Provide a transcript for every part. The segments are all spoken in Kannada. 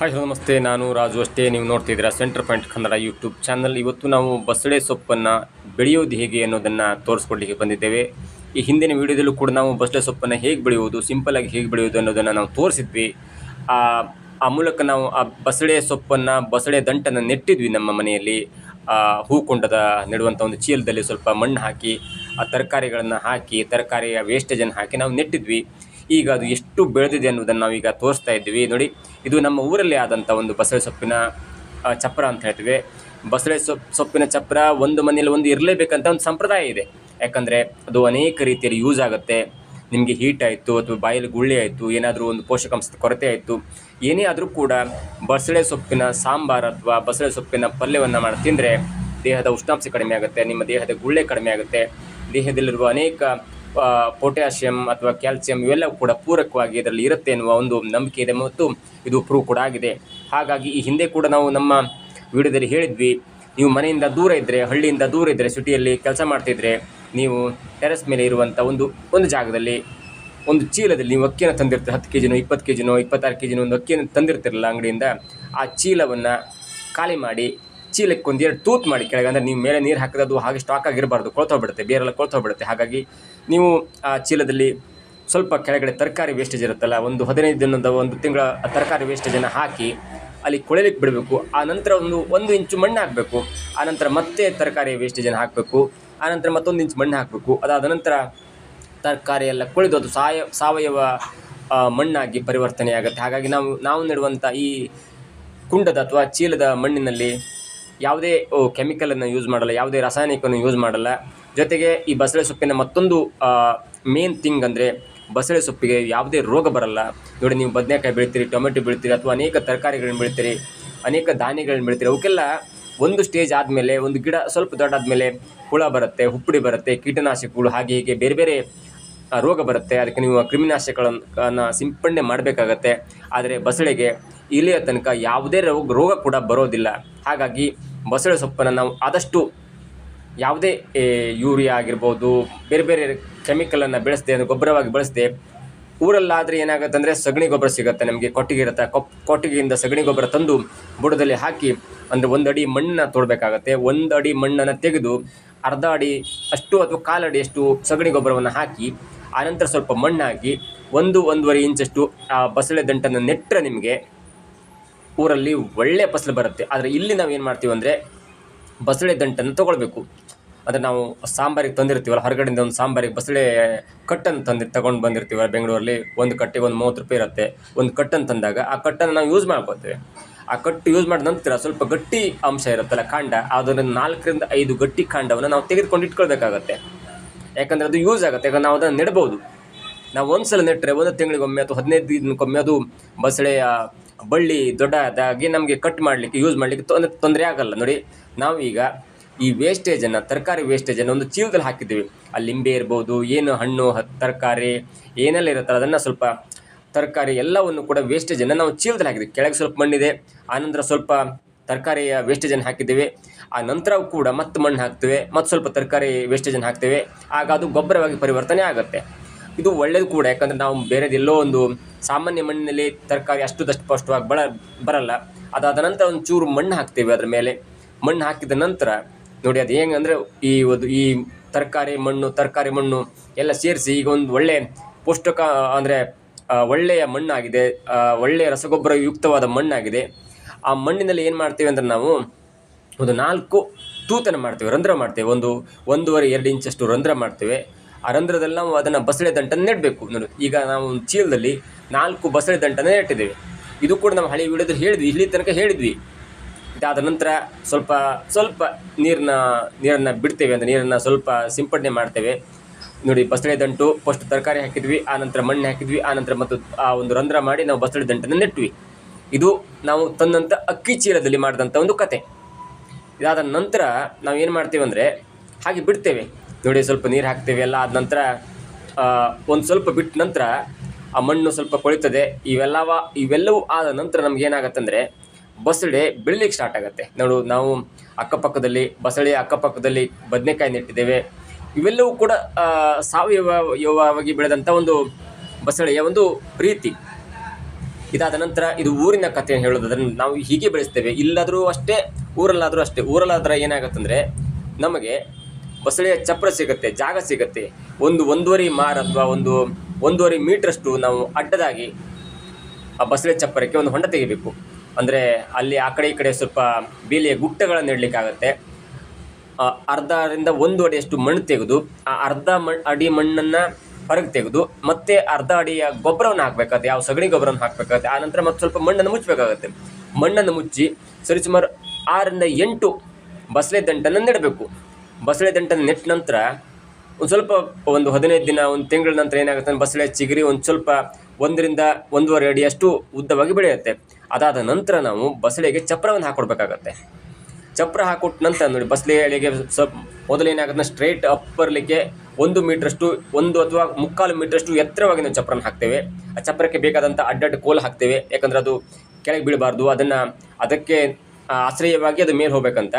ಹಾಯ್, ಹಲೋ, ನಮಸ್ತೆ. ನಾನು ರಾಜು ಅಷ್ಟೇ. ನೀವು ನೋಡ್ತಿದ್ದೀರಾ centre point Kannada YouTube channel. ಇವತ್ತು ನಾವು ಬಸಳೆ ಸೊಪ್ಪನ್ನು ಬೆಳೆಯೋದು ಹೇಗೆ ಅನ್ನೋದನ್ನು ತೋರಿಸ್ಕೊಡ್ಲಿಕ್ಕೆ ಬಂದಿದ್ದೇವೆ. ಈ ಹಿಂದಿನ ವಿಡಿಯೋದಲ್ಲೂ ಕೂಡ ನಾವು ಬಸಳೆ ಸೊಪ್ಪನ್ನು ಹೇಗೆ ಬೆಳೆಯುವುದು ಸಿಂಪಲಾಗಿ ಹೇಗೆ ಬೆಳೆಯುವುದು ಅನ್ನೋದನ್ನು ನಾವು ತೋರಿಸಿದ್ವಿ. ಆ ಆ ಮೂಲಕ ನಾವು ಆ ಬಸಳೆ ಸೊಪ್ಪನ್ನು, ಬಸಳೆ ದಂಟನ್ನು ನೆಟ್ಟಿದ್ವಿ ನಮ್ಮ ಮನೆಯಲ್ಲಿ. ಹೂಕೊಂಡದ ನೆಡುವಂಥ ಒಂದು ಚೀಲದಲ್ಲಿ ಸ್ವಲ್ಪ ಮಣ್ಣು ಹಾಕಿ, ಆ ತರಕಾರಿಗಳನ್ನು ಹಾಕಿ, ತರಕಾರಿಯ ವೇಸ್ಟೇಜನ್ನು ಹಾಕಿ ನಾವು ನೆಟ್ಟಿದ್ವಿ. ಈಗ ಅದು ಎಷ್ಟು ಬೆಳೆದಿದೆ ಅನ್ನೋದನ್ನು ನಾವೀಗ ತೋರಿಸ್ತಾ ಇದ್ದೀವಿ. ನೋಡಿ, ಇದು ನಮ್ಮ ಊರಲ್ಲಿ ಆದಂಥ ಒಂದು ಬಸಳೆ ಸೊಪ್ಪಿನ ಚಪ್ಪರ ಅಂತ ಹೇಳ್ತೀವಿ. ಬಸಳೆ ಸೊಪ್ಪು ಸೊಪ್ಪಿನ ಚಪ್ರ ಒಂದು ಮನೆಯಲ್ಲಿ ಒಂದು ಇರಲೇಬೇಕಂತ ಒಂದು ಸಂಪ್ರದಾಯ ಇದೆ. ಯಾಕಂದರೆ ಅದು ಅನೇಕ ರೀತಿಯಲ್ಲಿ ಯೂಸ್ ಆಗುತ್ತೆ. ನಿಮಗೆ ಹೀಟ್ ಆಯಿತು ಅಥವಾ ಬಾಯಲ್ಲಿ ಗುಳ್ಳೆ ಆಯಿತು, ಏನಾದರೂ ಒಂದು ಪೋಷಕಾಂಶದ ಕೊರತೆ ಆಯಿತು, ಏನೇ ಆದರೂ ಕೂಡ ಬಸಳೆ ಸೊಪ್ಪಿನ ಸಾಂಬಾರು ಅಥವಾ ಬಸಳೆ ಸೊಪ್ಪಿನ ಪಲ್ಯವನ್ನು ಮಾಡಿ ತಿಂದರೆ ದೇಹದ ಉಷ್ಣಾಂಶ ಕಡಿಮೆ ಆಗುತ್ತೆ, ನಿಮ್ಮ ದೇಹದ ಗುಳ್ಳೆ ಕಡಿಮೆ ಆಗುತ್ತೆ. ದೇಹದಲ್ಲಿರುವ ಅನೇಕ ಪೊಟ್ಯಾಷಿಯಂ ಅಥವಾ ಕ್ಯಾಲ್ಸಿಯಂ ಇವೆಲ್ಲವೂ ಕೂಡ ಪೂರಕವಾಗಿ ಇದರಲ್ಲಿ ಇರುತ್ತೆ ಎನ್ನುವ ಒಂದು ನಂಬಿಕೆ ಇದೆ ಮತ್ತು ಇದು ಪ್ರೂವ್ ಕೂಡ ಆಗಿದೆ. ಹಾಗಾಗಿ ಈ ಹಿಂದೆ ಕೂಡ ನಾವು ನಮ್ಮ ವಿಡಿಯೋದಲ್ಲಿ ಹೇಳಿದ್ವಿ, ನೀವು ಮನೆಯಿಂದ ದೂರ ಇದ್ದರೆ ಹಳ್ಳಿಯಿಂದ ದೂರ ಇದ್ದರೆ ಸಿಟಿಯಲ್ಲಿ ಕೆಲಸ ಮಾಡ್ತಿದ್ರೆ ನೀವು ಟೆರೆಸ್ ಮೇಲೆ ಇರುವಂಥ ಒಂದು ಒಂದು ಜಾಗದಲ್ಲಿ ಒಂದು ಚೀಲದಲ್ಲಿ ನೀವು ಅಕ್ಕಿಯನ್ನು ತಂದಿರ್ತೀರ, ಹತ್ತು ಕೆ ಜಿನೋ ಇಪ್ಪತ್ತು ಕೆ ಜಿನೋ ಇಪ್ಪತ್ತಾರು ಕೆ ಜಿನೋ ಒಂದು ಅಕ್ಕಿಯನ್ನು ತಂದಿರ್ತಿರಲ್ಲ ಅಂಗಡಿಯಿಂದ, ಆ ಚೀಲವನ್ನು ಖಾಲಿ ಮಾಡಿ ಚೀಲಕ್ಕೆ ಒಂದು ಎರಡು ತೂತು ಮಾಡಿ ಕೆಳಗೆ, ಅಂದರೆ ನೀವು ಮೇಲೆ ನೀರು ಹಾಕಿದ್ರೆ ಹಾಗೆ ಸ್ಟಾಕ್ ಆಗಿರಬಾರ್ದು ಕೊಳ್ತೋಗ್ಬಿಡುತ್ತೆ ಬೇರೆಲ್ಲ ಕೊಳ್ತೋಗ್ಬಿಡುತ್ತೆ ಹಾಗಾಗಿ ನೀವು ಆ ಚೀಲದಲ್ಲಿ ಸ್ವಲ್ಪ ಕೆಳಗಡೆ ತರಕಾರಿ ವೇಸ್ಟೇಜ್ ಇರುತ್ತಲ್ಲ, ಒಂದು ಹದಿನೈದು ದಿನದ ಒಂದು ತಿಂಗಳ ತರಕಾರಿ ವೇಸ್ಟೇಜನ್ನು ಹಾಕಿ ಅಲ್ಲಿ ಕೊಳಲಿಕ್ಕೆ ಬಿಡಬೇಕು. ಆ ನಂತರ ಒಂದು ಒಂದು ಇಂಚು ಮಣ್ಣು ಹಾಕಬೇಕು. ಆ ನಂತರ ಮತ್ತೆ ತರಕಾರಿ ವೇಸ್ಟೇಜನ್ನು ಹಾಕಬೇಕು. ಆ ನಂತರ ಮತ್ತೊಂದು ಇಂಚು ಮಣ್ಣು ಹಾಕಬೇಕು. ಅದಾದ ನಂತರ ತರಕಾರಿ ಎಲ್ಲ ಕೊಳೆದು ಅದು ಸಾಯ, ಸಾವಯವ ಮಣ್ಣಾಗಿ ಪರಿವರ್ತನೆ ಆಗುತ್ತೆ ಹಾಗಾಗಿ ನಾವು ನಾವು ನೆಡುವಂಥ ಈ ಕುಂಡದ ಅಥವಾ ಚೀಲದ ಮಣ್ಣಿನಲ್ಲಿ ಯಾವುದೇ ಕೆಮಿಕಲನ್ನು ಯೂಸ್ ಮಾಡಲ್ಲ, ಯಾವುದೇ ರಾಸಾಯನಿಕವನ್ನು ಯೂಸ್ ಮಾಡಲ್ಲ. ಜೊತೆಗೆ ಈ ಬಸಳೆ ಸೊಪ್ಪಿನ ಮತ್ತೊಂದು ಮೇನ್ ಥಿಂಗ್ ಅಂದರೆ ಬಸಳೆ ಸೊಪ್ಪಿಗೆ ಯಾವುದೇ ರೋಗ ಬರಲ್ಲ. ನೋಡಿ, ನೀವು ಬದನೆಕಾಯಿ ಬೆಳಿತೀರಿ, ಟೊಮೆಟೊ ಬೆಳಿತೀರಿ, ಅಥವಾ ಅನೇಕ ತರಕಾರಿಗಳನ್ನ ಬೆಳಿತೀರಿ, ಅನೇಕ ಧಾನ್ಯಗಳನ್ನ ಬೆಳಿತೀರಿ, ಅವಕ್ಕೆಲ್ಲ ಒಂದು ಸ್ಟೇಜ್ ಆದಮೇಲೆ, ಒಂದು ಗಿಡ ಸ್ವಲ್ಪ ದೊಡ್ಡಾದಮೇಲೆ ಹುಳ ಬರುತ್ತೆ, ಹುಪ್ಪುಡಿ ಬರುತ್ತೆ, ಕೀಟನಾಶಕಗಳು ಹಾಗೆ ಹೀಗೆ ಬೇರೆ ಬೇರೆ ರೋಗ ಬರುತ್ತೆ. ಅದಕ್ಕೆ ನೀವು ಕ್ರಿಮಿನಾಶಕಗಳನ್ನು ಸಿಂಪಡಣೆ ಮಾಡಬೇಕಾಗತ್ತೆ. ಆದರೆ ಬಸಳೆಗೆ ಇಲ್ಲಿಯ ತನಕ ಯಾವುದೇ ರೋಗ ರೋಗ ಕೂಡ ಬರೋದಿಲ್ಲ. ಹಾಗಾಗಿ ಬಸಳೆ ಸೊಪ್ಪನ್ನು ನಾವು ಆದಷ್ಟು ಯಾವುದೇ ಯೂರಿಯಾ ಆಗಿರ್ಬೋದು, ಬೇರೆ ಬೇರೆ ಕೆಮಿಕಲನ್ನು ಬೆಳೆಸದೆ ಅದು ಗೊಬ್ಬರವಾಗಿ ಬಳಸದೆ, ಊರಲ್ಲಾದರೆ ಏನಾಗುತ್ತೆ ಅಂದರೆ ಸಗಣಿ ಗೊಬ್ಬರ ಸಿಗುತ್ತೆ ನಮಗೆ. ಕೊಟ್ಟಿಗೆ ಇರುತ್ತೆ, ಕೊಪ್, ಕೊಟ್ಟಿಗೆಯಿಂದ ಸಗಣಿ ಗೊಬ್ಬರ ತಂದು ಬುಡದಲ್ಲಿ ಹಾಕಿ, ಅಂದರೆ ಒಂದು ಅಡಿ ಮಣ್ಣನ್ನು ತೋಡಬೇಕಾಗತ್ತೆ. ಒಂದು ಅಡಿ ಮಣ್ಣನ್ನು ತೆಗೆದು ಅರ್ಧ ಅಡಿ ಅಷ್ಟು ಅಥವಾ ಕಾಲಡಿ ಅಷ್ಟು ಸಗಣಿ ಗೊಬ್ಬರವನ್ನು ಹಾಕಿ, ಆನಂತರ ಸ್ವಲ್ಪ ಮಣ್ಣು ಹಾಕಿ ಒಂದು ಒಂದೂವರೆ ಇಂಚಷ್ಟು ಆ ಬಸಳೆ ದಂಟನ್ನು ನೆಟ್ಟರೆ ನಿಮಗೆ ಊರಲ್ಲಿ ಒಳ್ಳೆಯ ಫಸಲು ಬರುತ್ತೆ. ಆದರೆ ಇಲ್ಲಿ ನಾವು ಏನು ಮಾಡ್ತೀವಿ ಅಂದರೆ ಬಸಳೆ ದಂಟನ್ನು ತೊಗೊಳ್ಬೇಕು. ಅಂದರೆ ನಾವು ಸಾಂಬಾರಿಗೆ ತಂದಿರ್ತೀವಲ್ಲ, ಹೊರಗಡೆಯಿಂದ ಒಂದು ಸಾಂಬಾರಿಗೆ ಬಸಳೆ ಕಟ್ಟನ್ನು ತಂದು, ತಗೊಂಡು ಬಂದಿರ್ತೀವಲ್ಲ ಬೆಂಗಳೂರಲ್ಲಿ, ಒಂದು ಕಟ್ಟಿಗೆ ಒಂದು ಮೂವತ್ತು ರೂಪಾಯಿ ಇರುತ್ತೆ. ಒಂದು ಕಟ್ಟನ್ನು ತಂದಾಗ ಆ ಕಟ್ಟನ್ನು ನಾವು ಯೂಸ್ ಮಾಡ್ಕೋತೇವೆ ಆ ಕಟ್ಟು ಯೂಸ್ ಮಾಡಿದ ನಂತರ ಸ್ವಲ್ಪ ಗಟ್ಟಿ ಅಂಶ ಇರುತ್ತಲ್ಲ ಕಾಂಡ, ಅದನ್ನು ನಾಲ್ಕರಿಂದ ಐದು ಗಟ್ಟಿ ಕಾಂಡವನ್ನು ನಾವು ತೆಗೆದುಕೊಂಡು ಇಟ್ಕೊಳ್ಬೇಕಾಗತ್ತೆ. ಯಾಕಂದರೆ ಅದು ಯೂಸ್ ಆಗುತ್ತೆ. ಯಾಕಂದ್ರೆ ನಾವು ಅದನ್ನು ನೆಡ್ಬೋದು ನಾವು ಒಂದು ಸಲ ನೆಟ್ಟರೆ ಒಂದು ತಿಂಗಳಿಗೊಮ್ಮೆ ಅಥವಾ ಹದಿನೈದು ದಿನಕ್ಕೊಮ್ಮೆ ಅದು ಬಸಳೆಯ ಬಳ್ಳಿ ದೊಡ್ಡದಾಗಿ ನಮಗೆ ಕಟ್ ಮಾಡಲಿಕ್ಕೆ ಯೂಸ್ ಮಾಡಲಿಕ್ಕೆ ತೊಂದರೆ ತೊಂದರೆ ಆಗಲ್ಲ. ನೋಡಿ ನಾವೀಗ ಈ ವೇಸ್ಟೇಜನ್ನು ತರಕಾರಿ ವೇಸ್ಟೇಜನ್ನು ಒಂದು ಚೀಲದಲ್ಲಿ ಹಾಕಿದ್ದೀವಿ. ಆ ಲಿಂಬೆ ಇರ್ಬೋದು, ಏನು ಹಣ್ಣು ತರಕಾರಿ, ಏನೆಲ್ಲ ಇರುತ್ತಲ್ಲ, ಅದನ್ನು ಸ್ವಲ್ಪ ತರಕಾರಿ ಎಲ್ಲವನ್ನು ಕೂಡ ವೇಸ್ಟೇಜನ್ನು ನಾವು ಚೀಲದಲ್ಲಿ ಹಾಕಿದ್ದೀವಿ. ಕೆಳಗೆ ಸ್ವಲ್ಪ ಮಣ್ಣಿದೆ ಆನಂತರ ಸ್ವಲ್ಪ ತರಕಾರಿಯ ವೇಸ್ಟೇಜನ್ನು ಹಾಕಿದ್ದೇವೆ. ಆ ನಂತರ ಕೂಡ ಮತ್ತೆ ಮಣ್ಣು ಹಾಕ್ತೇವೆ, ಮತ್ತು ಸ್ವಲ್ಪ ತರಕಾರಿ ವೇಸ್ಟೇಜನ್ನು ಹಾಕ್ತೇವೆ. ಆಗ ಅದು ಗೊಬ್ಬರವಾಗಿ ಪರಿವರ್ತನೆ ಆಗುತ್ತೆ. ಇದು ಒಳ್ಳೇದು ಕೂಡ, ಯಾಕಂದರೆ ನಾವು ಬೇರೆದೆಲ್ಲೋ ಒಂದು ಸಾಮಾನ್ಯ ಮಣ್ಣಿನಲ್ಲಿ ತರಕಾರಿ ಅಷ್ಟು ಸ್ಪಷ್ಟವಾಗಿ ಬಳ, ಬರಲ್ಲ. ಅದಾದ ನಂತರ ಒಂದು ಚೂರು ಮಣ್ಣು ಹಾಕ್ತೇವೆ ಅದರ ಮೇಲೆ. ಮಣ್ಣು ಹಾಕಿದ ನಂತರ, ನೋಡಿ ಅದು ಹೆಂಗಂದರೆ ಈ ಒಂದು, ಈ ತರಕಾರಿ ಮಣ್ಣು ತರಕಾರಿ ಮಣ್ಣು ಎಲ್ಲ ಸೇರಿಸಿ ಈಗ ಒಂದು ಒಳ್ಳೆ ಪೌಷ್ಟಿಕ, ಅಂದರೆ ಒಳ್ಳೆಯ ಮಣ್ಣಾಗಿದೆ. ಒಳ್ಳೆಯ ರಸಗೊಬ್ಬರ ಯುಕ್ತವಾದ ಮಣ್ಣಾಗಿದೆ. ಆ ಮಣ್ಣಿನಲ್ಲಿ ಏನು ಮಾಡ್ತೇವೆ ಅಂದರೆ ನಾವು ಒಂದು ನಾಲ್ಕು ತೂತನ ಮಾಡ್ತೇವೆ, ರಂಧ್ರ ಮಾಡ್ತೇವೆ. ಒಂದು, ಒಂದೂವರೆ, ಎರಡು ಇಂಚಷ್ಟು ರಂಧ್ರ ಮಾಡ್ತೇವೆ. ಆ ರಂಧ್ರದಲ್ಲಿ ನಾವು ಅದನ್ನು ಬಸಳೆ ದಂಟನ್ನು ನೆಡಬೇಕು. ನೋಡಿ, ಈಗ ನಾವು ಒಂದು ಚೀಲದಲ್ಲಿ ನಾಲ್ಕು ಬಸಳೆ ದಂಟನ್ನು ನೆಟ್ಟಿದ್ದೇವೆ. ಇದು ಕೂಡ ನಾವು ಹಳೆ ವಿಡಿಯೋದಲ್ಲಿ ಹೇಳಿದ್ವಿ ಇಲ್ಲಿ ತನಕ ಹೇಳಿದ್ವಿ. ಇದಾದ ನಂತರ ಸ್ವಲ್ಪ ಸ್ವಲ್ಪ ನೀರನ್ನ ನೀರನ್ನು ಬಿಡ್ತೇವೆ ಅಂದರೆ ನೀರನ್ನು ಸ್ವಲ್ಪ ಸಿಂಪಡಣೆ ಮಾಡ್ತೇವೆ. ನೋಡಿ, ಬಸಳೆ ದಂಟು, ಫಸ್ಟ್ ತರಕಾರಿ ಹಾಕಿದ್ವಿ, ಆ ನಂತರ ಮಣ್ಣು ಹಾಕಿದ್ವಿ, ಆ ನಂತರ ಮತ್ತು ಆ ಒಂದು ರಂಧ್ರ ಮಾಡಿ ನಾವು ಬಸಳೆ ದಂಟನ್ನು ನೆಟ್ವಿ. ಇದು ನಾವು ತಂದಂಥ ಅಕ್ಕಿ ಚೀಲದಲ್ಲಿ ಮಾಡಿದಂಥ ಒಂದು ಕತೆ. ಇದಾದ ನಂತರ ನಾವು ಏನು ಮಾಡ್ತೇವೆ ಅಂದರೆ, ಹಾಗೆ ಬಿಡ್ತೇವೆ. ನೋಡಿ, ಸ್ವಲ್ಪ ನೀರು ಹಾಕ್ತೇವೆ ಎಲ್ಲ ಆದ ನಂತರ ಒಂದು ಸ್ವಲ್ಪ ಬಿಟ್ಟ ನಂತರ ಆ ಮಣ್ಣು ಸ್ವಲ್ಪ ಕೊಳಿತದೆ ಇವೆಲ್ಲವ, ಇವೆಲ್ಲವೂ ಆದ ನಂತರ ನಮ್ಗೆ ಏನಾಗತ್ತೆ ಅಂದರೆ ಬಸಳೆ ಬೆಳಿಲಿಕ್ಕೆ ಸ್ಟಾರ್ಟ್ ಆಗುತ್ತೆ. ನೋಡು, ನಾವು ಅಕ್ಕಪಕ್ಕದಲ್ಲಿ, ಬಸಳೆ ಅಕ್ಕಪಕ್ಕದಲ್ಲಿ ಬದನೆಕಾಯಿ ನೆಟ್ಟಿದ್ದೇವೆ. ಇವೆಲ್ಲವೂ ಕೂಡ ಸಾವಯವವಾಗಿ ಸಾವಯವ, ಯವವಾಗಿ ಬೆಳೆದಂಥ ಒಂದು ಬಸಳೆಯ ಒಂದು ರೀತಿ ಇದಾದ ನಂತರ ಇದು ಊರಿನ ಕಥೆ ಹೇಳೋದಾದ್ರೆ, ನಾವು ಹೀಗೆ ಬೆಳೆಸ್ತೇವೆ. ಇಲ್ಲಾದರೂ ಅಷ್ಟೇ, ಊರಲ್ಲಾದರೂ ಅಷ್ಟೇ. ಊರಲ್ಲಾದ್ರೆ ಏನಾಗುತ್ತಂದರೆ, ನಮಗೆ ಬಸಳೆಯ ಚಪ್ರ ಸಿಗುತ್ತೆ, ಜಾಗ ಸಿಗುತ್ತೆ. ಒಂದು ಒಂದೂವರೆ ಮಾರ್ ಅಥವಾ ಒಂದು ಒಂದೂವರೆ ಮೀಟ್ರಷ್ಟು ನಾವು ಅಡ್ಡದಾಗಿ ಆ ಬಸಳೆ ಚಪ್ಪರಕ್ಕೆ ಒಂದು ಹೊಂಡ ತೆಗಿಬೇಕು. ಅಂದರೆ ಅಲ್ಲಿ ಆ ಕಡೆ ಈ ಕಡೆ ಸ್ವಲ್ಪ ಬೇಲಿಯ ಗುಟ್ಟಗಳನ್ನು ನೆಡಲಿಕ್ಕಾಗತ್ತೆ. ಅರ್ಧರಿಂದ ಒಂದು ಅಡಿಯಷ್ಟು ಮಣ್ಣು ತೆಗೆದು, ಆ ಅರ್ಧ ಮಣ್ ಅಡಿ ಮಣ್ಣನ್ನು ಹೊರಗೆ ತೆಗೆದು, ಮತ್ತೆ ಅರ್ಧ ಅಡಿಯ ಗೊಬ್ಬರವನ್ನು ಹಾಕಬೇಕಾಗುತ್ತೆ ಯಾವ ಸಗಣಿ ಗೊಬ್ಬರವನ್ನು ಹಾಕಬೇಕಾಗುತ್ತೆ. ಆ ನಂತರ ಮತ್ತೆ ಸ್ವಲ್ಪ ಮಣ್ಣನ್ನು ಮುಚ್ಚಬೇಕಾಗುತ್ತೆ. ಮಣ್ಣನ್ನು ಮುಚ್ಚಿ ಸರಿಸುಮಾರು ಆರರಿಂದ ಎಂಟು ಬಸಳೆ ದಂಟನ್ನು ನೆಡಬೇಕು. ಬಸಳೆ ದಂಟನ್ನು ನೆಟ್ಟ ನಂತರ ಒಂದು ಸ್ವಲ್ಪ ಒಂದು ಹದಿನೈದು ದಿನ, ಒಂದು ತಿಂಗಳ ನಂತರ ಏನಾಗುತ್ತೆ ಬಸಳೆ ಚಿಗುರಿ ಒಂದು ಸ್ವಲ್ಪ ಒಂದರಿಂದ ಒಂದೂವರೆ ಅಡಿಯಷ್ಟು ಉದ್ದವಾಗಿ ಬೆಳೆಯುತ್ತೆ. ಅದಾದ ನಂತರ ನಾವು ಬಸಳೆಗೆ ಚಪ್ರವನ್ನು ಹಾಕೊಡ್ಬೇಕಾಗತ್ತೆ. ಚಪ್ರ ಹಾಕೊಟ್ಟ ನಂತರ ನೋಡಿ, ಬಸಳೆ ಎಳೆಗೆ ಸ್ವಲ್ಪ ಮೊದಲು ಏನಾಗುತ್ತೆ ಸ್ಟ್ರೈಟ್ ಅಪ್ ಬರಲಿಕ್ಕೆ ಒಂದು ಮೀಟ್ರಷ್ಟು, ಒಂದು ಅಥವಾ ಮುಕ್ಕಾಲು ಮೀಟ್ರಷ್ಟು ಎತ್ತರವಾಗಿ ನಾವು ಚಪ್ರನ ಹಾಕ್ತೇವೆ. ಆ ಚಪ್ರಕ್ಕೆ ಬೇಕಾದಂಥ ಅಡ್ಡಡ್ಡ ಕೋಲು ಹಾಕ್ತೇವೆ. ಯಾಕಂದ್ರೆ ಅದು ಕೆಳಗೆ ಬೀಳಬಾರ್ದು, ಅದನ್ನು ಅದಕ್ಕೆ ಆಶ್ರಯವಾಗಿ ಅದು ಮೇಲೆ ಹೋಗ್ಬೇಕಂತ.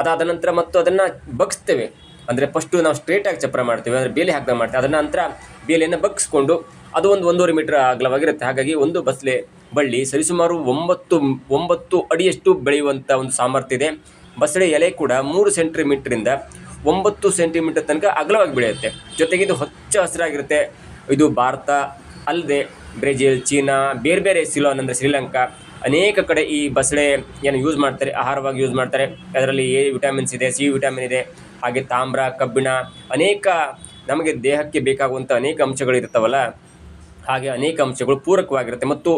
ಅದಾದ ನಂತರ ಮತ್ತು ಅದನ್ನು ಬಗ್ಸ್ತೇವೆ. ಅಂದರೆ ಫಸ್ಟು ನಾವು ಸ್ಟ್ರೇಟಾಗಿ ಚಪ್ಪರ ಮಾಡ್ತೇವೆ, ಅಂದರೆ ಬೇಲಿ ಹಾಕ್ದಾಗ ಮಾಡ್ತೇವೆ. ಅದರ ನಂತರ ಬೇಲಿಯನ್ನು ಬಗ್ಸ್ಕೊಂಡು ಅದು ಒಂದು ಒಂದೂವರೆ ಮೀಟರ್ ಅಗಲವಾಗಿರುತ್ತೆ. ಹಾಗಾಗಿ ಒಂದು ಬಸ್ಲೆ ಬಳ್ಳಿ ಸರಿಸುಮಾರು ಒಂಬತ್ತು ಒಂಬತ್ತು ಅಡಿಯಷ್ಟು ಬೆಳೆಯುವಂಥ ಒಂದು ಸಾಮರ್ಥ್ಯ ಇದೆ. ಬಸಳೆ ಎಲೆ ಕೂಡ ಮೂರು ಸೆಂಟಿಮೀಟ್ರಿಂದ ಒಂಬತ್ತು ಸೆಂಟಿಮೀಟರ್ ತನಕ ಅಗಲವಾಗಿ ಬೆಳೆಯುತ್ತೆ. ಜೊತೆಗೆ ಇದು ಹಚ್ಚ ಹಸಿರಾಗಿರುತ್ತೆ. ಇದು ಭಾರತ, ಅಲ್ಲದೆ ಬ್ರೆಜಿಲ್, ಚೀನಾ ಬೇರೆ ಬೇರೆ ಸಿಲೋನ್ ಅಂದರೆ ಶ್ರೀಲಂಕಾ ಅನೇಕ ಕಡೆ ಈ ಬಸಳೆ ಏನು ಯೂಸ್ ಮಾಡ್ತಾರೆ, ಆಹಾರವಾಗಿ ಯೂಸ್ ಮಾಡ್ತಾರೆ. ಅದರಲ್ಲಿ ಎ ವಿಟಮಿನ್ಸ್ ಇದೆ ಸಿ ವಿಟಮಿನ್ ಇದೆ, ಹಾಗೆ ತಾಮ್ರ, ಕಬ್ಬಿಣ, ಅನೇಕ ನಮಗೆ ದೇಹಕ್ಕೆ ಬೇಕಾಗುವಂಥ ಅನೇಕ ಅಂಶಗಳಿರ್ತಾವಲ್ಲ ಹಾಗೆ ಅನೇಕ ಅಂಶಗಳು ಪೂರಕವಾಗಿರುತ್ತೆ. ಮತ್ತು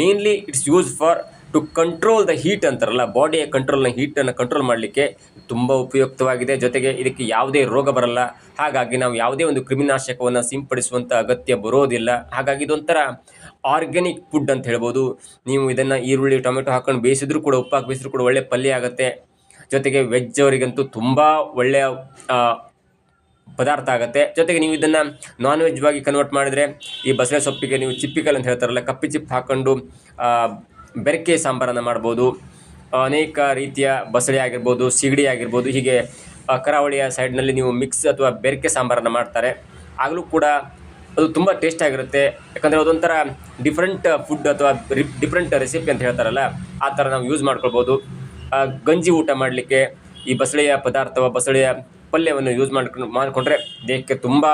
mainly it's use for to control the heat ಅಂತಾರಲ್ಲ ಬಾಡಿಯ ಕಂಟ್ರೋಲ್ನ ಹೀಟನ್ನು ಕಂಟ್ರೋಲ್ ಮಾಡಲಿಕ್ಕೆ ತುಂಬ ಉಪಯುಕ್ತವಾಗಿದೆ. ಜೊತೆಗೆ ಇದಕ್ಕೆ ಯಾವುದೇ ರೋಗ ಬರಲ್ಲ. ಹಾಗಾಗಿ ನಾವು ಯಾವುದೇ ಒಂದು ಕ್ರಿಮಿನಾಶಕವನ್ನು ಸಿಂಪಡಿಸುವಂಥ ಅಗತ್ಯ ಬರೋದಿಲ್ಲ. ಹಾಗಾಗಿ ಇದೊಂಥರ ಆರ್ಗ್ಯಾನಿಕ್ ಫುಡ್ ಅಂತ ಹೇಳ್ಬೋದು. ನೀವು ಇದನ್ನು ಈರುಳ್ಳಿ ಟೊಮೆಟೊ ಹಾಕೊಂಡು ಬೇಯಿಸಿದ್ರು ಕೂಡ ಉಪ್ಪು ಹಾಕಿ ಕೂಡ ಒಳ್ಳೆ ಪಲ್ಯ ಆಗುತ್ತೆ. ಜೊತೆಗೆ ವೆಜ್ ಅವರಿಗಂತೂ ತುಂಬ ಒಳ್ಳೆಯ ಪದಾರ್ಥ ಆಗುತ್ತೆ. ಜೊತೆಗೆ ನೀವು ಇದನ್ನು ನಾನ್ ವೆಜ್ವಾಗಿ ಕನ್ವರ್ಟ್ ಮಾಡಿದರೆ ಈ ಬಸಳೆ ಸೊಪ್ಪಿಗೆ ನೀವು ಚಿಪ್ಪಿಕಲ್ ಅಂತ ಹೇಳ್ತಾರಲ್ಲ ಕಪ್ಪಿ ಚಿಪ್ಪು ಹಾಕೊಂಡು ಆ, ಬೆರಕೆ ಸಾಂಬಾರನ್ನು ಮಾಡ್ಬೋದು. ಅನೇಕ ರೀತಿಯ ಬಸಳೆ ಆಗಿರ್ಬೋದು, ಸಿಗಡಿ ಆಗಿರ್ಬೋದು, ಹೀಗೆ ಕರಾವಳಿಯ ಸೈಡ್ನಲ್ಲಿ ನೀವು ಮಿಕ್ಸ್ ಅಥವಾ ಬೆರಕೆ ಸಾಂಬಾರನ್ನು ಮಾಡ್ತಾರೆ. ಆಗಲೂ ಕೂಡ ಅದು ತುಂಬ ಟೇಸ್ಟ್ ಆಗಿರುತ್ತೆ. ಯಾಕಂದರೆ ಅದೊಂಥರ ಡಿಫ್ರೆಂಟ್ ಫುಡ್ ಅಥವಾ ಡಿಫ್ರೆಂಟ್ ರೆಸಿಪಿ ಅಂತ ಹೇಳ್ತಾರಲ್ಲ, ಆ ಥರ ನಾವು ಯೂಸ್ ಮಾಡ್ಕೊಳ್ಬೋದು. ಗಂಜಿ ಊಟ ಮಾಡಲಿಕ್ಕೆ ಈ ಬಸಳೆಯ ಪದಾರ್ಥವ ಬಸಳೆಯ ಪಲ್ಯವನ್ನು ಯೂಸ್ ಮಾಡ್ಕೊಂಡು, ಮಾಡಿಕೊಂಡ್ರೆ ದೇಹಕ್ಕೆ ತುಂಬ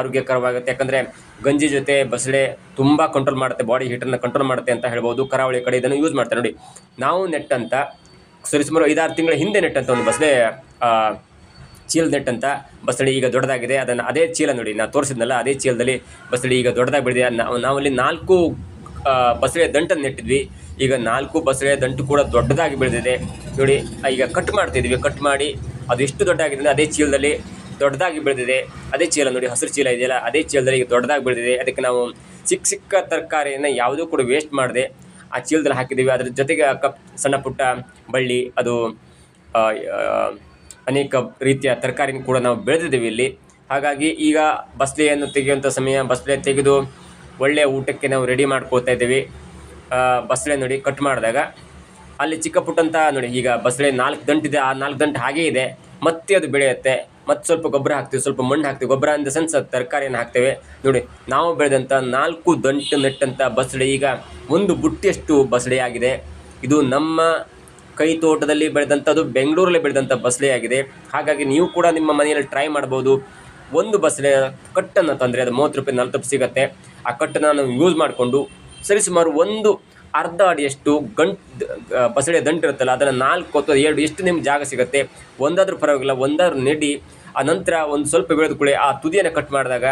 ಆರೋಗ್ಯಕರವಾಗುತ್ತೆ. ಯಾಕಂದರೆ ಗಂಜಿ ಜೊತೆ ಬಸಳೆ ತುಂಬ ಕಂಟ್ರೋಲ್ ಮಾಡುತ್ತೆ ಬಾಡಿ ಹೀಟನ್ನು ಕಂಟ್ರೋಲ್ ಮಾಡುತ್ತೆ ಅಂತ ಹೇಳ್ಬೋದು. ಕರಾವಳಿ ಕಡೆ ಇದನ್ನು ಯೂಸ್ ಮಾಡ್ತಾರೆ. ನೋಡಿ, ನಾವು ನೆಟ್ಟಂತ ಸರಿಸುಮಾರು ಐದಾರು ತಿಂಗಳ ಹಿಂದೆ ನೆಟ್ಟಂತ ಒಂದು ಬಸಳೆ ಚೀಲ್ ನೆಟ್ಟಂತ ಬಸಳೆ ಈಗ ದೊಡ್ಡದಾಗಿದೆ. ಅದನ್ನು ಅದೇ ಚೀಲ ನೋಡಿ, ನಾನು ತೋರಿಸಿದ್ನಲ್ಲ, ಅದೇ ಚೀಲದಲ್ಲಿ ಬಸಳೆ ಈಗ ದೊಡ್ಡದಾಗಿ ಬೆಳೆದಿದೆ ನಾವು, ನಾವಲ್ಲಿ ನಾಲ್ಕು ಬಸಳೆ ದಂಟನ್ನು ನೆಟ್ಟಿದ್ವಿ. ಈಗ ನಾಲ್ಕು ಬಸಳೆ ದಂಟು ಕೂಡ ದೊಡ್ಡದಾಗಿ ಬೆಳೆದಿದೆ. ನೋಡಿ, ಈಗ ಕಟ್ ಮಾಡ್ತಿದ್ವಿ ಕಟ್ ಮಾಡಿ ಅದು ಎಷ್ಟು ದೊಡ್ಡದಾಗಿದೆ ಅಂದರೆ ಅದೇ ಚೀಲದಲ್ಲಿ ದೊಡ್ಡದಾಗಿ ಬೆಳೆದಿದೆ. ಅದೇ ಚೀಲ ನೋಡಿ, ಹಸಿರು ಚೀಲ ಇದೆಯಲ್ಲ, ಅದೇ ಚೀಲದಲ್ಲಿ ದೊಡ್ಡದಾಗಿ ಬೆಳೆದಿದೆ. ಅದಕ್ಕೆ ನಾವು ಚಿಕ್ಕ ಸಿಕ್ಕ ತರಕಾರಿಯನ್ನು ಯಾವುದೂ ಕೂಡ ವೇಸ್ಟ್ ಮಾಡದೆ ಆ ಚೀಲದಲ್ಲಿ ಹಾಕಿದ್ದೀವಿ. ಅದ್ರ ಜೊತೆಗೆ ಕಪ್, ಸಣ್ಣ ಪುಟ್ಟ ಬಳ್ಳಿ, ಅದು ಅನೇಕ ರೀತಿಯ ತರಕಾರಿನ ಕೂಡ ನಾವು ಬೆಳೆದಿದ್ದೀವಿ ಇಲ್ಲಿ. ಹಾಗಾಗಿ ಈಗ ಬಸಳೆಯನ್ನು ತೆಗೆಯುವಂಥ ಸಮಯ ಬಸಳೆ ತೆಗೆದು ಒಳ್ಳೆಯ ಊಟಕ್ಕೆ ನಾವು ರೆಡಿ ಮಾಡ್ಕೋತಾ ಇದ್ದೀವಿ. ಬಸಳೆ ನೋಡಿ ಕಟ್ ಮಾಡಿದಾಗ ಅಲ್ಲಿ ಚಿಕ್ಕ ಪುಟ್ಟಂತ ನೋಡಿ, ಈಗ ಬಸಳೆ ನಾಲ್ಕು ದಂಟಿದೆ ಆ ನಾಲ್ಕು ದಂಟು ಹಾಗೇ ಇದೆ. ಮತ್ತೆ ಅದು ಬೆಳೆಯುತ್ತೆ. ಮತ್ತೆ ಸ್ವಲ್ಪ ಗೊಬ್ಬರ ಹಾಕ್ತೀವಿ, ಸ್ವಲ್ಪ ಮಣ್ಣು ಹಾಕ್ತೀವಿ, ಗೊಬ್ಬರ ಅಂದ ಸೆನ್ಸ್ ತರಕಾರಿಯನ್ನು ಹಾಕ್ತೇವೆ. ನೋಡಿ, ನಾವು ಬೆಳೆದಂಥ ನಾಲ್ಕು ದಂಟು ನೆಟ್ಟಂಥ ಬಸಳೆ ಈಗ ಒಂದು ಬುಟ್ಟಿಯಷ್ಟು ಬಸಳೆಯಾಗಿದೆ ಇದು ನಮ್ಮ ಕೈ ತೋಟದಲ್ಲಿ ಬೆಳೆದಂಥದ್ದು ಬೆಂಗಳೂರಲ್ಲಿ ಬೆಳೆದಂಥ ಬಸಳೆಯಾಗಿದೆ ಹಾಗಾಗಿ ನೀವು ಕೂಡ ನಿಮ್ಮ ಮನೆಯಲ್ಲಿ ಟ್ರೈ ಮಾಡ್ಬೋದು. ಒಂದು ಬಸಳೆ ಕಟ್ಟನ್ನು ತಂದರೆ ಅದು ಮೂವತ್ತು ರೂಪಾಯಿ, ನಲ್ವತ್ತು ರೂಪಾಯಿ ಸಿಗುತ್ತೆ. ಆ ಕಟ್ಟನ್ನು ನಾವು ಯೂಸ್ ಮಾಡಿಕೊಂಡು ಸರಿಸುಮಾರು ಒಂದು ಅರ್ಧ ಅಡಿಯಷ್ಟು ಗಂಟ್ ಬಸಳೆ ದಂಟು ಇರುತ್ತಲ್ಲ, ಅದನ್ನು ನಾಲ್ಕು ಅಥವಾ ಎರಡು ಎಷ್ಟು ನಿಮ್ಗೆ ಜಾಗ ಸಿಗುತ್ತೆ. ಒಂದಾದರೂ ಪರವಾಗಿಲ್ಲ, ಒಂದಾದ್ರೂ ನೆಡಿ. ಆ ನಂತರ ಒಂದು ಸ್ವಲ್ಪ ಬೆಳೆದ ಕೂಡಲೇ ಆ ತುದಿಯನ್ನು ಕಟ್ ಮಾಡಿದಾಗ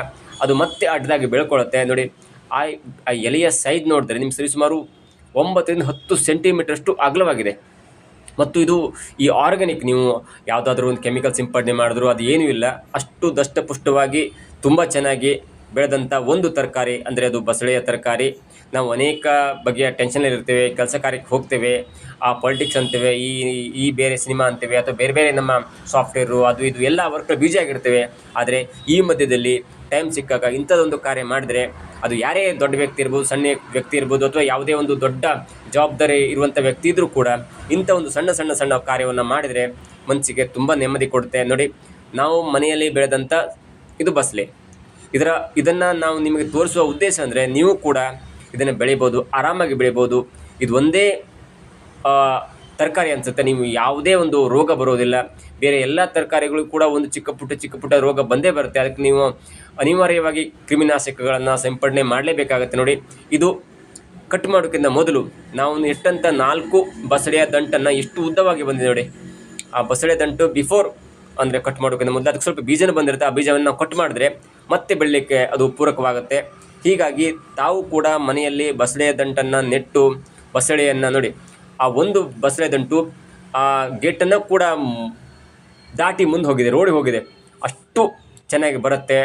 ಅದು ಮತ್ತೆ ಅಡ್ಡದಾಗಿ ಬೆಳ್ಕೊಳ್ಳುತ್ತೆ. ನೋಡಿ, ಆ ಆ ಎಲೆಯ ಸೈಜ್ ನೋಡಿದ್ರೆ ನಿಮ್ಗೆ ಸರಿಸುಮಾರು ಒಂಬತ್ತರಿಂದ ಹತ್ತು ಸೆಂಟಿಮೀಟ್ರಷ್ಟು ಅಗಲವಾಗಿದೆ. ಮತ್ತು ಇದು ಈ ಆರ್ಗ್ಯಾನಿಕ್ ನೀವು ಯಾವುದಾದ್ರೂ ಒಂದು ಕೆಮಿಕಲ್ ಸಿಂಪಡಣೆ ಮಾಡಿದ್ರು, ಅದು ಏನೂ ಇಲ್ಲ. ಅಷ್ಟು ದಷ್ಟಪುಷ್ಟವಾಗಿ, ತುಂಬ ಚೆನ್ನಾಗಿ ಬೆಳೆದಂಥ ಒಂದು ತರಕಾರಿ, ಅಂದರೆ ಅದು ಬಸಳೆಯ ತರಕಾರಿ. ನಾವು ಅನೇಕ ಬಗೆಯ ಟೆನ್ಷನಲ್ಲಿ ಇರ್ತೇವೆ, ಕೆಲಸ ಕಾರ್ಯಕ್ಕೆ ಹೋಗ್ತೇವೆ, ಆ ಪಾಲಿಟಿಕ್ಸ್ ಅಂತೇವೆ, ಈ ಈ ಬೇರೆ ಸಿನಿಮಾ ಅಂತೇವೆ, ಅಥವಾ ಬೇರೆ ಬೇರೆ ನಮ್ಮ ಸಾಫ್ಟ್ವೇರು ಅದು ಇದು ಎಲ್ಲ ವರ್ಕ್ಗಳು ಬ್ಯುಸಿ ಆಗಿರ್ತೇವೆ. ಆದರೆ ಈ ಮಧ್ಯದಲ್ಲಿ ಟೈಮ್ ಸಿಕ್ಕಾಗ ಇಂಥದ್ದೊಂದು ಕಾರ್ಯ ಮಾಡಿದ್ರೆ ಅದು ಯಾರೇ ದೊಡ್ಡ ವ್ಯಕ್ತಿ ಇರ್ಬೋದು, ಸಣ್ಣ ವ್ಯಕ್ತಿ ಇರ್ಬೋದು, ಅಥವಾ ಯಾವುದೇ ಒಂದು ದೊಡ್ಡ ಜವಾಬ್ದಾರಿ ಇರುವಂಥ ವ್ಯಕ್ತಿ ಇದ್ದರೂ ಕೂಡ ಇಂಥ ಒಂದು ಸಣ್ಣ ಸಣ್ಣ ಸಣ್ಣ ಕಾರ್ಯವನ್ನು ಮಾಡಿದರೆ ಮನಸ್ಸಿಗೆ ತುಂಬ ನೆಮ್ಮದಿ ಕೊಡುತ್ತೆ. ನೋಡಿ, ನಾವು ಮನೆಯಲ್ಲಿ ಬೆಳೆದಂಥ ಇದು ಬಸಳೆ. ಇದರ, ಇದನ್ನು ನಾವು ನಿಮಗೆ ತೋರಿಸುವ ಉದ್ದೇಶ ಅಂದರೆ ನೀವು ಕೂಡ ಇದನ್ನು ಬೆಳಿಬೋದು, ಆರಾಮಾಗಿ ಬೆಳಿಬೋದು. ಇದು ಒಂದೇ ತರಕಾರಿ ಅನಿಸುತ್ತೆ. ನೀವು ಯಾವುದೇ ಒಂದು ರೋಗ ಬರೋದಿಲ್ಲ. ಬೇರೆ ಎಲ್ಲ ತರಕಾರಿಗಳು ಕೂಡ ಒಂದು ಚಿಕ್ಕ ಪುಟ್ಟ ಚಿಕ್ಕ ಪುಟ್ಟ ರೋಗ ಬಂದೇ ಬರುತ್ತೆ. ಅದಕ್ಕೆ ನೀವು ಅನಿವಾರ್ಯವಾಗಿ ಕ್ರಿಮಿನಾಶಕಗಳನ್ನು ಸಿಂಪಡಣೆ ಮಾಡಲೇಬೇಕಾಗುತ್ತೆ ನೋಡಿ. ಇದು ಕಟ್ ಮಾಡೋಕ್ಕಿಂತ ಮೊದಲು ನಾವು ಇಟ್ಟಂಥ ನಾಲ್ಕು ಬಸಳೆಯ ದಂಟನ್ನು ಎಷ್ಟು ಉದ್ದವಾಗಿ ಬಂದಿದೆ ನೋಡಿ. ಆ ಬಸಳೆ ದಂಟು ಬಿಫೋರ್ ಅಂದರೆ ಕಟ್ ಮಾಡೋಕ್ಕಿಂತ ಮೊದಲು ಅದಕ್ಕೆ ಸ್ವಲ್ಪ ಬೀಜನ ಬಂದಿರುತ್ತೆ. ಆ ಬೀಜವನ್ನು ಕಟ್ ಮಾಡಿದ್ರೆ ಮತ್ತೆ ಬೆಳಲಿಕ್ಕೆ ಅದು ಪೂರಕವಾಗುತ್ತೆ. ಹೀಗಾಗಿ ತಾವು ಕೂಡ ಮನೆಯಲ್ಲಿ ಬಸಳೆಯ ದಂಟನ್ನು ನೆಟ್ಟು ಬಸಳೆಯನ್ನು ನೋಡಿ, ಆ ಒಂದು ಬಸಳೆ ದಂಟು ಆ ಗೇಟನ್ನು ಕೂಡ ದಾಟಿ ಮುಂದೆ ಹೋಗಿದೆ, ರೋಡಿ ಹೋಗಿದೆ. ಅಷ್ಟು ಚೆನ್ನಾಗಿ ಬರುತ್ತೆ,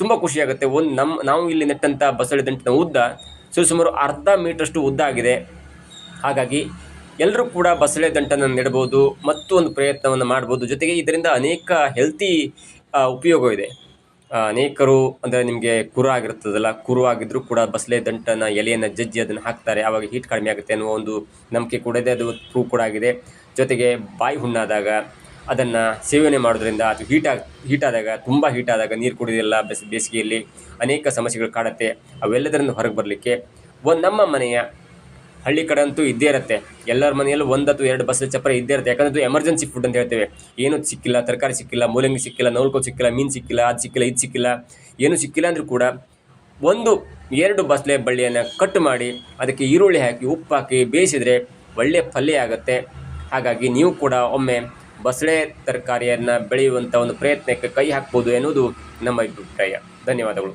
ತುಂಬ ಖುಷಿಯಾಗುತ್ತೆ ಒಂದು ನಮ್ಮ ನಾವು ಇಲ್ಲಿ ನೆಟ್ಟಂಥ ಬಸಳೆ ದಂಟಿನ ಉದ್ದ ಸುಮಾರು ಅರ್ಧ ಮೀಟ್ರಷ್ಟು ಉದ್ದ ಆಗಿದೆ. ಹಾಗಾಗಿ ಎಲ್ಲರೂ ಕೂಡ ಬಸಳೆ ದಂಟನ್ನು ನೆಡ್ಬೋದು ಮತ್ತು ಒಂದು ಪ್ರಯತ್ನವನ್ನು ಮಾಡ್ಬೋದು ಜೊತೆಗೆ ಇದರಿಂದ ಅನೇಕ ಹೆಲ್ತಿ ಉಪಯೋಗವಿದೆ. ಇದೆ ಅನೇಕರು ಅಂದರೆ ನಿಮಗೆ ಕುರು ಆಗಿರ್ತದಲ್ಲ, ಕುರು ಆಗಿದ್ರೂ ಕೂಡ ಬಸಳೆ ದಂಟನ, ಎಲೆಯನ್ನು ಜಜ್ಜಿ ಅದನ್ನು ಹಾಕ್ತಾರೆ. ಆವಾಗ ಹೀಟ್ ಕಡಿಮೆ ಆಗುತ್ತೆ ಅನ್ನುವ ಒಂದು ನಂಬಿಕೆ ಕೂಡ ಇದೆ. ಅದು ಪ್ರೂವ್ ಕೂಡ ಆಗಿದೆ. ಜೊತೆಗೆ ಬಾಯಿ ಹುಣ್ಣಾದಾಗ ಅದನ್ನು ಸೇವನೆ ಮಾಡೋದ್ರಿಂದ ಅದು ಹೀಟ್ ಆಗ ಹೀಟ್ ಆದಾಗ ತುಂಬ ಹೀಟ್ ಆದಾಗ ನೀರು ಕುಡಿಯೋದಿಲ್ಲ ಬೇಸ್, ಬೇಸಿಗೆಯಲ್ಲಿ ಅನೇಕ ಸಮಸ್ಯೆಗಳು ಕಾಡುತ್ತೆ. ಅವೆಲ್ಲದರಿಂದ ಹೊರಗೆ ಬರಲಿಕ್ಕೆ ಒಂದು ನಮ್ಮ ಮನೆಯ ಹಳ್ಳಿ ಕಡೆ ಅಂತೂ ಇದ್ದೇ ಇರುತ್ತೆ. ಎಲ್ಲರ ಮನೆಯಲ್ಲೂ ಒಂದು ಅಥವಾ ಎರಡು ಬಸ್ ಚಪ್ಪರ ಇದ್ದೇ ಇರುತ್ತೆ. ಯಾಕಂದ್ರೆ ಎಮರ್ಜೆನ್ಸಿ ಫುಡ್ ಅಂತ ಹೇಳ್ತೇವೆ. ಏನು ಸಿಕ್ಕಿಲ್ಲ, ತರಕಾರಿ ಸಿಕ್ಕಿಲ್ಲ, ಮೂಲಂಗಿ ಸಿಕ್ಕಿಲ್ಲ ನೌಲ್ಕೋ ಸಿಕ್ಕಿಲ್ಲ, ಮೀನು ಸಿಕ್ಕಿಲ್ಲ, ಅದು ಸಿಕ್ಕಿಲ್ಲ, ಇದು ಸಿಕ್ಕಿಲ್ಲ, ಏನು ಸಿಕ್ಕಿಲ್ಲ ಅಂದರೂ ಕೂಡ ಒಂದು ಎರಡು ಬಸಳೆ ಬಳ್ಳಿಯನ್ನು ಕಟ್ ಮಾಡಿ ಅದಕ್ಕೆ ಈರುಳ್ಳಿ ಹಾಕಿ, ಉಪ್ಪು ಹಾಕಿ ಬೇಯಿಸಿದರೆ ಒಳ್ಳೆಯ ಪಲ್ಯ ಆಗುತ್ತೆ. ಹಾಗಾಗಿ ನೀವು ಕೂಡ ಒಮ್ಮೆ ಬಸಳೆ ತರಕಾರಿಯನ್ನು ಬೆಳೆಯುವಂಥ ಒಂದು ಪ್ರಯತ್ನಕ್ಕೆ ಕೈ ಹಾಕ್ಬೋದು ಎನ್ನುವುದು ನಮ್ಮ ಅಭಿಪ್ರಾಯ. ಧನ್ಯವಾದಗಳು.